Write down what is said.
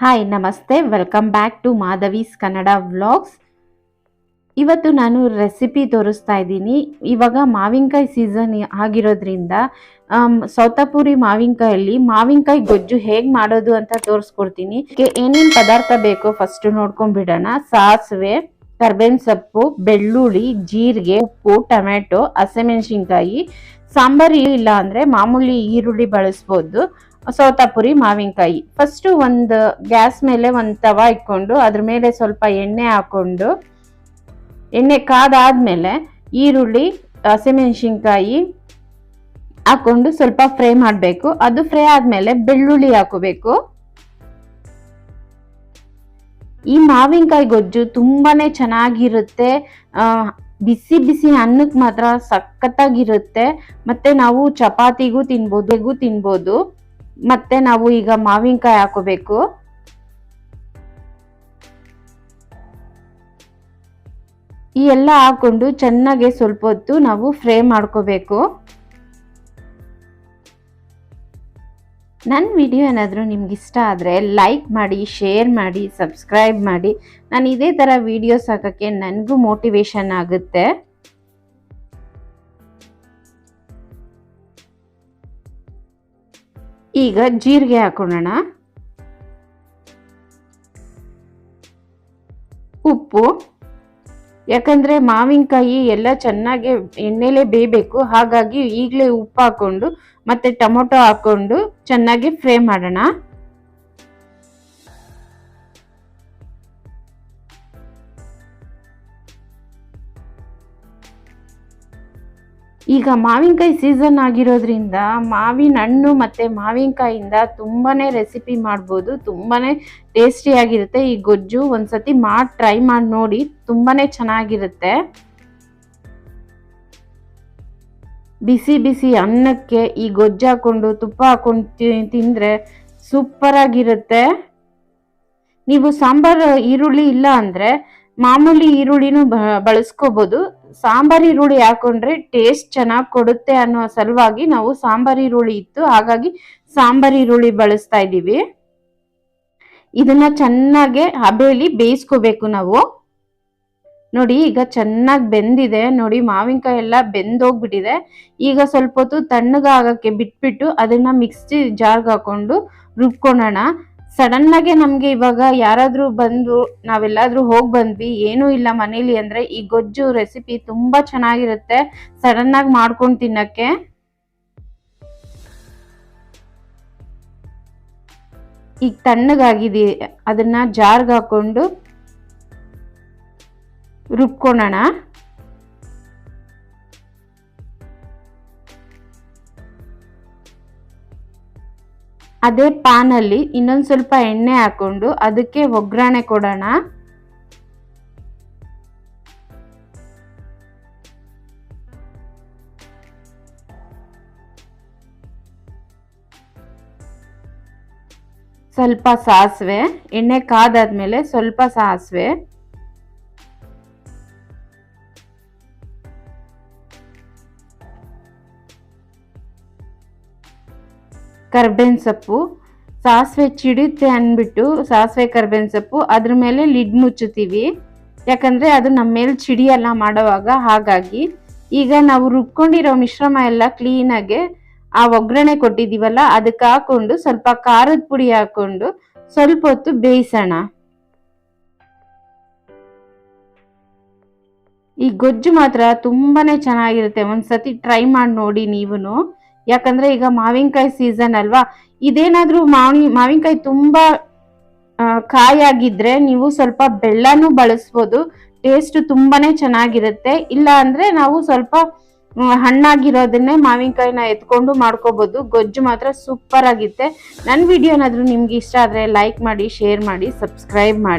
Hi ನಮಸ್ತೆ. Welcome back to Madhavi's Kannada vlogs ಇವತ್ತು ನಾನು ರೆಸಿಪಿ ತೋರಿಸ್ತಾ ಇದ್ದೀನಿ. ಇವಾಗ ಮಾವಿನಕಾಯಿ ಸೀಸನ್ ಆಗಿರೋದ್ರಿಂದ ಸೌತಾಪುರಿ ಮಾವಿನಕಾಯಲ್ಲಿ ಮಾವಿನಕಾಯಿ ಗೊಜ್ಜು ಹೇಗೆ ಮಾಡೋದು ಅಂತ ತೋರಿಸ್ಕೊಡ್ತೀನಿ. ಏನೇನು ಪದಾರ್ಥ ಬೇಕೋ ಫಸ್ಟ್ ನೋಡ್ಕೊಂಡ್ಬಿಡೋಣ ಸಾಸಿವೆ, ಕರ್ಬೇವಿನ ಸೊಪ್ಪು, ಬೆಳ್ಳುಳ್ಳಿ, ಜೀರಿಗೆ, ಉಪ್ಪು ಟೊಮೆಟೊ ಹಸಿಮೆಣಸಿನ್ಕಾಯಿ ಸಾಂಬಾರು ಇಲ್ಲ ಅಂದ್ರೆ ಮಾಮೂಲಿ ಈರುಳ್ಳಿ ಬಳಸ್ಬೋದು. ಸೌತಾಪುರಿ, ಮಾವಿನಕಾಯಿ. ಫಸ್ಟ್ ಒಂದು ಗ್ಯಾಸ್ ಮೇಲೆ ಒಂದು ತವ ಇಟ್ಕೊಂಡು ಅದ್ರ ಮೇಲೆ ಸ್ವಲ್ಪ ಎಣ್ಣೆ ಹಾಕೊಂಡು, ಎಣ್ಣೆ ಕಾದಾದ್ಮೇಲೆ ಈರುಳ್ಳಿ ಹಸಿಮೆಣಸಿನ್ಕಾಯಿ ಹಾಕೊಂಡು ಸ್ವಲ್ಪ ಫ್ರೈ ಮಾಡಬೇಕು. ಅದು ಫ್ರೈ ಆದ್ಮೇಲೆ ಬೆಳ್ಳುಳ್ಳಿ ಹಾಕೋಬೇಕು. ಈ ಮಾವಿನಕಾಯಿ ಗೊಜ್ಜು ತುಂಬಾ ಚೆನ್ನಾಗಿರುತ್ತೆ. ಬಿಸಿ ಬಿಸಿ ಅನ್ನಕ್ಕೆ ಮಾತ್ರ ಸಖತ್ತಾಗಿರುತ್ತೆ. ಮತ್ತೆ ನಾವು ಚಪಾತಿಗೂ ತಿನ್ಬೋದು ತಿನ್ಬೋದು. ಮತ್ತೆ ನಾವು ಈಗ ಮಾವಿನಕಾಯಿ ಹಾಕೋಬೇಕು. ಈ ಎಲ್ಲ ಹಾಕೊಂಡು ಚೆನ್ನಾಗಿ ಸ್ವಲ್ಪ ಹೊತ್ತು ನಾವು ಫ್ರೈ ಮಾಡ್ಕೋಬೇಕು. ನನ್ನ ವಿಡಿಯೋ ಏನಾದರೂ ನಿಮ್ಗೆ ಇಷ್ಟ ಆದರೆ ಲೈಕ್ ಮಾಡಿ ಶೇರ್ ಮಾಡಿ ಸಬ್ಸ್ಕ್ರೈಬ್ ಮಾಡಿ. ನಾನು ಇದೇ ಥರ ವಿಡಿಯೋಸ್ ಹಾಕೋಕ್ಕೆ ನನಗೂ ಮೋಟಿವೇಶನ್ ಆಗುತ್ತೆ. ಈಗ ಜೀರಿಗೆ ಹಾಕೊಳ್ಳೋಣ ಉಪ್ಪು. ಯಾಕಂದ್ರೆ ಮಾವಿನಕಾಯಿ ಎಲ್ಲ ಚೆನ್ನಾಗಿ ಎಣ್ಣೆಲೇ ಬೇಯಬೇಕು. ಹಾಗಾಗಿ ಈಗಲೇ ಉಪ್ಪು ಹಾಕೊಂಡು ಮತ್ತೆ ಟೊಮೊಟೊ ಹಾಕೊಂಡು ಚೆನ್ನಾಗಿ ಫ್ರೈ ಮಾಡೋಣ. ಈಗ ಮಾವಿನಕಾಯಿ ಸೀಸನ್ ಆಗಿರೋದ್ರಿಂದ ಮಾವಿನ ಹಣ್ಣು ಮತ್ತು ಮಾವಿನಕಾಯಿಂದ ತುಂಬಾ ರೆಸಿಪಿ ಮಾಡ್ಬೋದು ತುಂಬಾ ಟೇಸ್ಟಿಯಾಗಿರುತ್ತೆ ಈ ಗೊಜ್ಜು ಒಂದ್ಸತಿ ಮಾಡಿ ಟ್ರೈ ಮಾಡಿ ನೋಡಿ ತುಂಬಾ ಚೆನ್ನಾಗಿರುತ್ತೆ. ಬಿಸಿ ಬಿಸಿ ಅನ್ನಕ್ಕೆ ಈ ಗೊಜ್ಜು ಹಾಕೊಂಡು, ತುಪ್ಪ ಹಾಕೊಂಡು ತಿಂದರೆ ಸೂಪರಾಗಿರುತ್ತೆ ನೀವು ಸಾಂಬಾರು, ಈರುಳ್ಳಿ ಇಲ್ಲ ಅಂದ್ರೆ ಮಾಮೂಲಿ ಈರುಳ್ಳಿನೂ ಬಳಸ್ಕೋಬಹುದು ಸಾಂಬಾರ್ ಈರುಳ್ಳಿ ಹಾಕೊಂಡ್ರೆ ಟೇಸ್ಟ್ ಚೆನ್ನಾಗಿ ಕೊಡುತ್ತೆ ಅನ್ನೋ ಸಲುವಾಗಿ ನಾವು ಸಾಂಬಾರ್ ಈರುಳ್ಳಿ ಇತ್ತು. ಹಾಗಾಗಿ ಸಾಂಬಾರ್ ಈರುಳ್ಳಿ ಬಳಸ್ತಾ ಇದ್ದೀವಿ. ಇದನ್ನ ಚೆನ್ನಾಗೆ ಹಬೆಯಲ್ಲಿ ಬೇಯಿಸ್ಕೋಬೇಕು ನಾವು. ನೋಡಿ, ಈಗ ಚೆನ್ನಾಗಿ ಬೆಂದಿದೆ. ನೋಡಿ, ಮಾವಿನಕಾಯಿ ಎಲ್ಲ ಬೆಂದೋಗ್ಬಿಟ್ಟಿದೆ. ಈಗ ಸ್ವಲ್ಪ ಹೊತ್ತು ತಣ್ಣಗಾಗಕ್ಕೆ ಬಿಟ್ಬಿಟ್ಟು ಅದನ್ನ ಮಿಕ್ಸಿ ಜಾರ್ಗೆ ಹಾಕೊಂಡು ರುಬ್ಕೊಳ್ಳೋಣ ಸಡನ್ ಆಗಿ ನಮ್ಗೆ ಇವಾಗ ಯಾರಾದ್ರೂ ಬಂದು, ನಾವೆಲ್ಲಾದ್ರೂ ಹೋಗ್ ಬಂದ್ವಿ, ಏನೂ ಇಲ್ಲ ಮನೇಲಿ ಅಂದ್ರೆ ಈ ಗೊಜ್ಜು ರೆಸಿಪಿ ತುಂಬಾ ಚೆನ್ನಾಗಿರುತ್ತೆ. ಸಡನ್ ಆಗಿ ಮಾಡ್ಕೊಂಡು ತಿನ್ನಕ್ಕೆ. ಈಗ ತಣ್ಣಗಾಗಿದೆ ಅದನ್ನ ಜಾರ್ಗೆ ಹಾಕೊಂಡು ರುಬ್ಕೊಳ್ಳೋಣ ಅದೇ ಪಾನಲ್ಲಿ ಇನ್ನೊಂದು ಸ್ವಲ್ಪ ಎಣ್ಣೆ ಹಾಕ್ಕೊಂಡು ಅದಕ್ಕೆ ಒಗ್ಗರಣೆ ಕೊಡೋಣ. ಸ್ವಲ್ಪ ಸಾಸಿವೆ, ಎಣ್ಣೆ ಕಾದಾದ್ಮೇಲೆ ಸ್ವಲ್ಪ ಸಾಸಿವೆ. ಕರ್ಬೇವಿನ ಸೊಪ್ಪು, ಸಾಸಿವೆ ಚಿಡುತ್ತೆ ಅಂದ್ಬಿಟ್ಟು ಸಾಸಿವೆ ಕರ್ಬೇವಿನ ಸೊಪ್ಪು, ಅದ್ರ ಮೇಲೆ ಲಿಡ್ ಮುಚ್ಚುತ್ತೀವಿ ಯಾಕಂದ್ರೆ ಅದು ನಮ್ಮ ಮೇಲೆ ಚಿಡಿಯೆಲ್ಲ ಮಾಡೋವಾಗ ಹಾಗಾಗಿ ಈಗ ನಾವು ರುಬ್ಕೊಂಡಿರೋ ಮಿಶ್ರಮ ಎಲ್ಲ ಕ್ಲೀನಾಗೆ ಆ ಒಗ್ಗರಣೆ ಕೊಟ್ಟಿದ್ದೀವಲ್ಲ, ಅದಕ್ಕೆ ಹಾಕೊಂಡು ಸ್ವಲ್ಪ ಖಾರದ ಪುಡಿ ಹಾಕೊಂಡು ಸ್ವಲ್ಪ ಹೊತ್ತು ಬೇಯಿಸೋಣ. ಈ ಗೊಜ್ಜು ಮಾತ್ರ ತುಂಬಾನೇ ಚೆನ್ನಾಗಿರುತ್ತೆ. ಒಂದ್ಸತಿ ಟ್ರೈ ಮಾಡಿ ನೋಡಿ ನೀವುನು. ಯಾಕಂದ್ರೆ ಈಗ ಮಾವಿನಕಾಯಿ ಸೀಸನ್ ಅಲ್ವಾ? ಇದೇನಾದ್ರೂ ಮಾವಿ, ಮಾವಿನಕಾಯಿ ತುಂಬಾ ಕಾಯಾಗಿದ್ರೆ ನೀವು ಸ್ವಲ್ಪ ಬೆಲ್ಲನೂ ಬಳಸ್ಬೋದು ಟೇಸ್ಟ್ ತುಂಬಾನೇ ಚೆನ್ನಾಗಿರುತ್ತೆ. ಇಲ್ಲ ಅಂದ್ರೆ ನಾವು ಸ್ವಲ್ಪ ಹಣ್ಣಾಗಿರೋದನ್ನೇ ಮಾವಿನಕಾಯಿನ ಎತ್ಕೊಂಡು ಮಾಡ್ಕೋಬಹುದು ಗೊಜ್ಜು ಮಾತ್ರ ಸೂಪರ್ ಆಗಿತ್ತೆ ನನ್ನ ವಿಡಿಯೋನಾದ್ರೂ ನಿಮ್ಗೆ ಇಷ್ಟ ಆದ್ರೆ ಲೈಕ್ ಮಾಡಿ ಶೇರ್ ಮಾಡಿ ಸಬ್ಸ್ಕ್ರೈಬ್ ಮಾಡಿ.